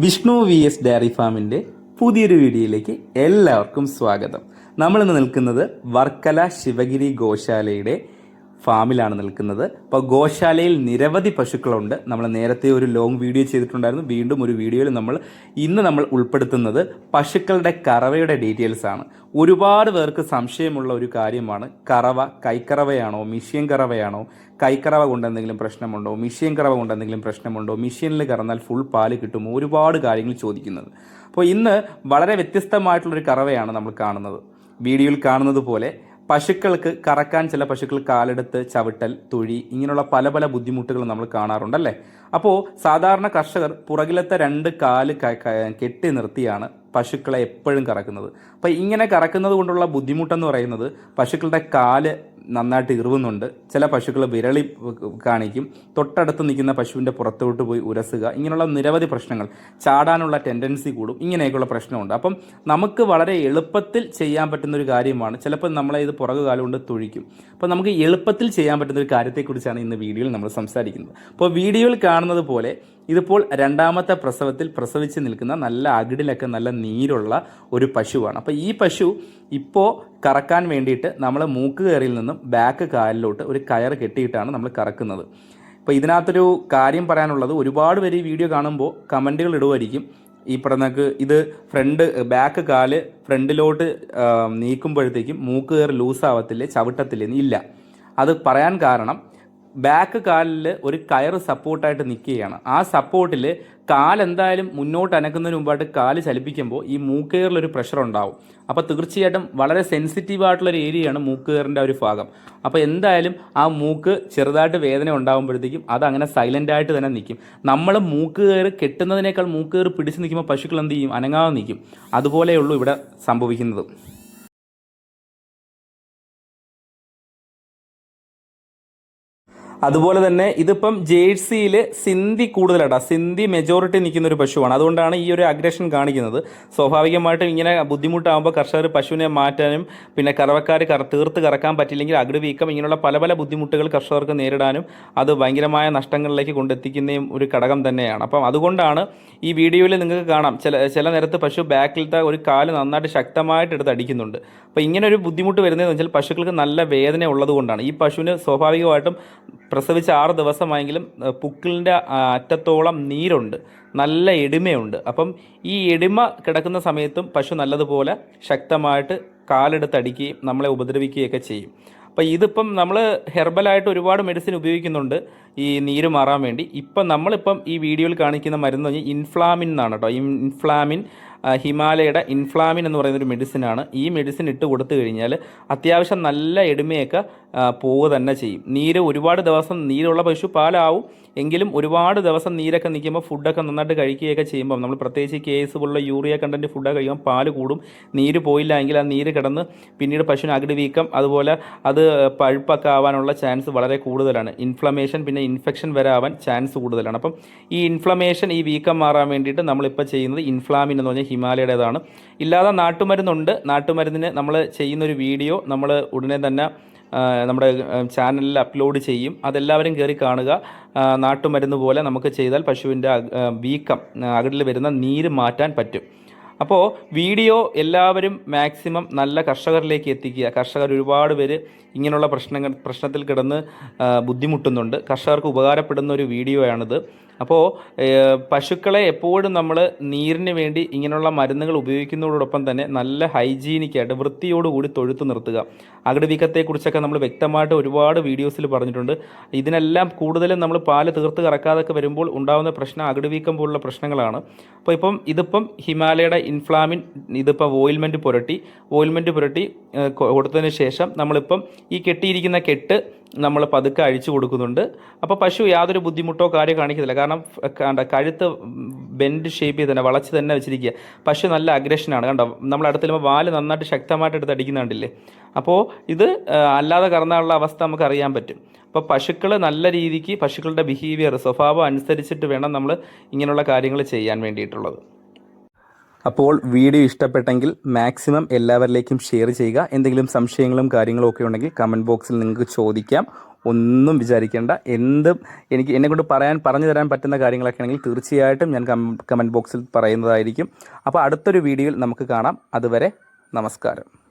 Vishnu V S diary ഫാമിന്റെ പുതിയൊരു വീഡിയോയിലേക്ക് എല്ലാവർക്കും സ്വാഗതം. നമ്മളിന്ന് നിൽക്കുന്നത് വർക്കല ശിവഗിരി ഗോശാലയുടെ ഫാമിലാണ് നിൽക്കുന്നത്. അപ്പോൾ ഗോശാലയിൽ നിരവധി പശുക്കളുണ്ട്. നമ്മൾ നേരത്തെ ഒരു ലോങ് വീഡിയോ ചെയ്തിട്ടുണ്ടായിരുന്നു. വീണ്ടും ഒരു വീഡിയോയിൽ നമ്മൾ ഇന്ന് നമ്മൾ ഉൾപ്പെടുത്തുന്നത് പശുക്കളുടെ കറവയുടെ ഡീറ്റെയിൽസ് ആണ്. ഒരുപാട് പേർക്ക് സംശയമുള്ള ഒരു കാര്യമാണ്. കറവ കൈക്കറവയാണോ മിഷ്യൻ കറവയാണോ കൈക്കറവ കൊണ്ട് എന്തെങ്കിലും പ്രശ്നമുണ്ടോ മിഷ്യൻ കറവ കൊണ്ട് എന്തെങ്കിലും പ്രശ്നമുണ്ടോ മിഷ്യനിൽ കറന്നാൽ ഫുൾ പാൽ കിട്ടുമോ? ഒരുപാട് കാര്യങ്ങൾ ചോദിക്കുന്നത്. അപ്പോൾ ഇന്ന് വളരെ വ്യത്യസ്തമായിട്ടുള്ളൊരു കറവയാണ് നമ്മൾ കാണുന്നത്. വീഡിയോയിൽ കാണുന്നത് പോലെ പശുക്കൾക്ക് കറക്കാൻ ചില പശുക്കൾ കാലെടുത്ത് ചവിട്ടൽ തൊഴി ഇങ്ങനെയുള്ള പല പല ബുദ്ധിമുട്ടുകൾ നമ്മൾ കാണാറുണ്ടല്ലേ? അപ്പോൾ സാധാരണ കർഷകർ പുറകിലത്തെ രണ്ട് കാൽ കെട്ടി നിർത്തിയാണ് പശുക്കളെ എപ്പോഴും കറക്കുന്നത്. അപ്പോൾ ഇങ്ങനെ കറക്കുന്നത് കൊണ്ടുള്ള ബുദ്ധിമുട്ടെന്ന് പറയുന്നത് പശുക്കളുടെ കാൽ നന്നായിട്ട് ഇറുവുന്നുണ്ട്. ചില പശുക്കൾ വിരളി കാണിക്കും. തൊട്ടടുത്ത് നിൽക്കുന്ന പശുവിന്റെ പുറത്തോട്ട് പോയി ഉരസുക. ഇങ്ങനെയുള്ള നിരവധി പ്രശ്നങ്ങൾ. ചാടാനുള്ള ടെൻഡൻസി കൂടും. ഇങ്ങനെയൊക്കെയുള്ള പ്രശ്നമുണ്ട്. അപ്പം നമുക്ക് വളരെ എളുപ്പത്തിൽ ചെയ്യാൻ പറ്റുന്ന ഒരു കാര്യമാണ്. ചിലപ്പോൾ നമ്മളെ ഇത് പുറകു കാലം കൊണ്ട് തൊഴിക്കും. അപ്പോൾ നമുക്ക് എളുപ്പത്തിൽ ചെയ്യാൻ പറ്റുന്ന ഒരു കാര്യത്തെക്കുറിച്ചാണ് ഇന്ന് വീഡിയോയിൽ നമ്മൾ സംസാരിക്കുന്നത്. അപ്പോൾ വീഡിയോയിൽ കാണുന്നത് പോലെ ഇതിപ്പോൾ രണ്ടാമത്തെ പ്രസവത്തിൽ പ്രസവിച്ച് നിൽക്കുന്ന നല്ല അകിടിലൊക്കെ നല്ല നീരുള്ള ഒരു പശുവാണ്. അപ്പോൾ ഈ പശു ഇപ്പോൾ കറക്കാൻ വേണ്ടിയിട്ട് നമ്മൾ മൂക്ക് കയറിൽ നിന്നും ബാക്ക് കാലിലോട്ട് ഒരു കയർ കെട്ടിയിട്ടാണ് നമ്മൾ കറക്കുന്നത്. അപ്പോൾ ഇതിനകത്തൊരു കാര്യം പറയാനുള്ളത് ഒരുപാട് പേര് ഈ വീഡിയോ കാണുമ്പോൾ കമന്റുകൾ ഇടുമായിരിക്കും ഈ പറഞ്ഞക്ക് ഇത് ഫ്രണ്ട് ബാക്ക് കാൽ ഫ്രണ്ടിലോട്ട് നീക്കുമ്പോഴത്തേക്കും മൂക്ക് കയറി ലൂസ് ആവത്തില്ലേ ചവിട്ടത്തില്ലേ ഇല്ല. അത് പറയാൻ കാരണം ബാക്ക് കാലിൽ ഒരു കയറ് സപ്പോർട്ടായിട്ട് നിൽക്കുകയാണ്. ആ സപ്പോർട്ടിൽ കാലെന്തായാലും മുന്നോട്ട് അനക്കുന്നതിന് മുമ്പായിട്ട് കാൽ ചലിപ്പിക്കുമ്പോൾ ഈ മൂക്കുകയറിലൊരു പ്രഷർ ഉണ്ടാവും. അപ്പോൾ തീർച്ചയായിട്ടും വളരെ സെൻസിറ്റീവ് ആയിട്ടുള്ളൊരു ഏരിയയാണ് മൂക്കുകയറിന്റെ ഒരു ഭാഗം. അപ്പോൾ എന്തായാലും ആ മൂക്ക് ചെറുതായിട്ട് വേദന ഉണ്ടാകുമ്പോഴത്തേക്കും അത് അങ്ങനെ സൈലന്റായിട്ട് തന്നെ നിൽക്കും. നമ്മൾ മൂക്ക് കയറി കെട്ടുന്നതിനേക്കാൾ മൂക്ക് കയറി പിടിച്ച് നിൽക്കുമ്പോൾ പശുക്കൾ എന്ത് ചെയ്യും? അനങ്ങാതെ നിൽക്കും. അതുപോലെയുള്ളൂ ഇവിടെ സംഭവിക്കുന്നത്. അതുപോലെ തന്നെ ഇതിപ്പം ജേഴ്സിയിൽ സിന്ധി കൂടുതലാട്ടാ. സിന്ധി മെജോറിറ്റി നിൽക്കുന്ന ഒരു പശുവാണ്. അതുകൊണ്ടാണ് ഈ ഒരു അഗ്രഷൻ കാണിക്കുന്നത്. സ്വാഭാവികമായിട്ടും ഇങ്ങനെ ബുദ്ധിമുട്ടാകുമ്പോൾ കർഷകർ പശുവിനെ മാറ്റാനും പിന്നെ കറവക്കാർ കറ തീർത്ത് കറക്കാൻ പറ്റില്ലെങ്കിൽ അകിട് വീക്കം ഇങ്ങനെയുള്ള പല പല ബുദ്ധിമുട്ടുകൾ കർഷകർക്ക് നേരിടാനും അത് ഭയങ്കരമായ നഷ്ടങ്ങളിലേക്ക് കൊണ്ടെത്തിക്കുന്നതും ഒരു ഘടകം തന്നെയാണ്. അപ്പം അതുകൊണ്ടാണ് ഈ വീഡിയോയിൽ നിങ്ങൾക്ക് കാണാം. ചില ചില നേരത്ത് പശു ബാക്കിലത്തെ ഒരു കാൽ നന്നായിട്ട് ശക്തമായിട്ട് എടുത്ത് അടിക്കുന്നുണ്ട്. അപ്പോൾ ഇങ്ങനെ ഒരു ബുദ്ധിമുട്ട് വരുന്നതെന്ന് വെച്ചാൽ പശുക്കൾക്ക് നല്ല വേദന ഉള്ളതുകൊണ്ടാണ്. ഈ പശുവിന് സ്വാഭാവികമായിട്ടും പ്രസവിച്ച ആറ് ദിവസമായെങ്കിലും പുക്കിളിന്റെ അറ്റത്തോളം നീരുണ്ട്. നല്ല എടിമയുണ്ട്. അപ്പം ഈ എടിമ കിടക്കുന്ന സമയത്തും പശു നല്ലതുപോലെ ശക്തമായിട്ട് കാലെടുത്ത് അടിക്കുകയും നമ്മളെ ഉപദ്രവിക്കുകയൊക്കെ ചെയ്യും. അപ്പോൾ ഇതിപ്പം നമ്മൾ ഹെർബലായിട്ട് ഒരുപാട് മെഡിസിൻ ഉപയോഗിക്കുന്നുണ്ട് ഈ നീര് മാറാൻ വേണ്ടി. ഇപ്പം നമ്മളിപ്പം ഈ വീഡിയോയിൽ കാണിക്കുന്ന മരുന്ന് പറഞ്ഞാൽ ഇൻഫ്ലാമിൻ എന്നാണ് കേട്ടോ. ഇൻഫ്ലാമിൻ ഹിമാലയയുടെ ഇൻഫ്ലാമിൻ എന്ന് പറയുന്ന ഒരു മെഡിസിനാണ്. ഈ മെഡിസിൻ ഇട്ട് കൊടുത്തു കഴിഞ്ഞാൽ അത്യാവശ്യം നല്ല എടിമയൊക്കെ പോവുക തന്നെ ചെയ്യും. നീര് ഒരുപാട് ദിവസം നീരുള്ള പശു പാലാവും. എങ്കിലും ഒരുപാട് ദിവസം നീരൊക്കെ നിൽക്കുമ്പോൾ ഫുഡൊക്കെ നന്നായിട്ട് കഴിക്കുകയൊക്കെ ചെയ്യുമ്പോൾ നമ്മൾ പ്രത്യേകിച്ച് കേസ് പോലുള്ള യൂറിയ കണ്ടന്റ് ഫുഡൊക്കെ കഴിക്കുമ്പോൾ പാൽ കൂടും. നീര് പോയില്ല എങ്കിൽ ആ നീര് കിടന്ന് പിന്നീട് പശുവിന് അകിട് വീക്കം. അതുപോലെ അത് പഴുപ്പൊക്കെ ആവാനുള്ള ചാൻസ് വളരെ കൂടുതലാണ്. ഇൻഫ്ലമേഷൻ പിന്നെ ഇൻഫെക്ഷൻ വരാവാൻ ചാൻസ് കൂടുതലാണ്. അപ്പം ഈ ഇൻഫ്ലമേഷൻ ഈ വീക്കം മാറാൻ വേണ്ടിയിട്ട് നമ്മളിപ്പോൾ ചെയ്യുന്നത് ഇൻഫ്ലാമിൻ എന്ന് പറഞ്ഞാൽ ഹിമാലയയുടേതാണ് ഇല്ലാതെ നാട്ടുമരുന്നുണ്ട്. നാട്ടുമരുന്നിന് നമ്മൾ ചെയ്യുന്നൊരു വീഡിയോ നമ്മൾ ഉടനെ തന്നെ നമ്മുടെ ചാനലിൽ അപ്ലോഡ് ചെയ്യും. അതെല്ലാവരും കയറി കാണുക. നാട്ടുമരുന്ന് പോലെ നമുക്ക് ചെയ്താൽ പശുവിന്റെ വീക്കം അകിടിൽ വരുന്ന നീര് മാറ്റാൻ പറ്റും. അപ്പോൾ വീഡിയോ എല്ലാവരും മാക്സിമം നല്ല കർഷകരിലേക്ക് എത്തിക്കുക. കർഷകർ ഒരുപാട് പേര് ഇങ്ങനെയുള്ള പ്രശ്നങ്ങൾ പ്രശ്നത്തിൽ കിടന്ന് ബുദ്ധിമുട്ടുന്നുണ്ട്. കർഷകർക്ക് ഉപകാരപ്പെടുന്ന ഒരു വീഡിയോയാണിത്. അപ്പോൾ പശുക്കളെ എപ്പോഴും നമ്മൾ നീരിന് വേണ്ടി ഇങ്ങനെയുള്ള മരുന്നുകൾ ഉപയോഗിക്കുന്നതോടൊപ്പം തന്നെ നല്ല ഹൈജീനിക്കായിട്ട് വൃത്തിയോടുകൂടി തൊഴുത്ത് നിർത്തുക. അകടിവീക്കത്തെക്കുറിച്ചൊക്കെ നമ്മൾ വ്യക്തമായിട്ട് ഒരുപാട് വീഡിയോസിൽ പറഞ്ഞിട്ടുണ്ട്. ഇതിനെല്ലാം കൂടുതലും നമ്മൾ പാൽ തീർത്ത് കറക്കാതൊക്കെ വരുമ്പോൾ ഉണ്ടാകുന്ന പ്രശ്നം അകടിവീക്കം പോലുള്ള പ്രശ്നങ്ങളാണ്. അപ്പോൾ ഇപ്പം ഇതിപ്പം ഹിമാലയയുടെ ഇൻഫ്ലാമിൻ ഇതിപ്പോൾ ഓയിൽമെന്റ് പുരട്ടി ഓയിൽമെന്റ് പുരട്ടി കൊടുത്തതിന് ശേഷം നമ്മളിപ്പം ഈ കെട്ടിയിരിക്കുന്ന കെട്ട് നമ്മൾ പതുക്കെ അഴിച്ചു കൊടുക്കുന്നുണ്ട്. അപ്പോൾ പശു യാതൊരു ബുദ്ധിമുട്ടോ കാര്യം കാണിക്കുന്നില്ല കാരണം കണ്ട കഴുത്ത് ബെൻഡ് ഷേപ്പ് ചെയ്ത് തന്നെ വളച്ച് തന്നെ വെച്ചിരിക്കുക പശു നല്ല അഗ്രഷനാണ് കണ്ടോ? നമ്മൾ അടുത്ത് ചെല്ലുമ്പോൾ വാൽ നന്നായിട്ട് ശക്തമായിട്ട് എടുത്ത് അടിക്കുന്നുണ്ടല്ലേ? അപ്പോൾ ഇത് അല്ലാതെ കറന്നാലുള്ള അവസ്ഥ നമുക്ക് അറിയാൻ പറ്റും. അപ്പോൾ പശുക്കൾ നല്ല രീതിക്ക് പശുക്കളുടെ ബിഹേവിയർ സ്വഭാവം അനുസരിച്ചിട്ട് വേണം നമ്മൾ ഇങ്ങനെയുള്ള കാര്യങ്ങൾ ചെയ്യാൻ വേണ്ടിയിട്ടുള്ളത്. അപ്പോൾ വീഡിയോ ഇഷ്ടപ്പെട്ടെങ്കിൽ മാക്സിമം എല്ലാവരിലേക്കും ഷെയർ ചെയ്യുക. എന്തെങ്കിലും സംശയങ്ങളും കാര്യങ്ങളും ഒക്കെ ഉണ്ടെങ്കിൽ കമന്റ് ബോക്സിൽ നിങ്ങൾക്ക് ചോദിക്കാം. ഒന്നും വിചാരിക്കേണ്ട. എന്തും എനിക്ക് എന്നെക്കൊണ്ട് പറയാൻ പറഞ്ഞു തരാൻ പറ്റുന്ന കാര്യങ്ങളൊക്കെ ആണെങ്കിൽ തീർച്ചയായിട്ടും ഞാൻ കമന്റ് ബോക്സിൽ പറയുന്നതായിരിക്കും. അപ്പോൾ അടുത്തൊരു വീഡിയോയിൽ നമുക്ക് കാണാം. അതുവരെ നമസ്കാരം.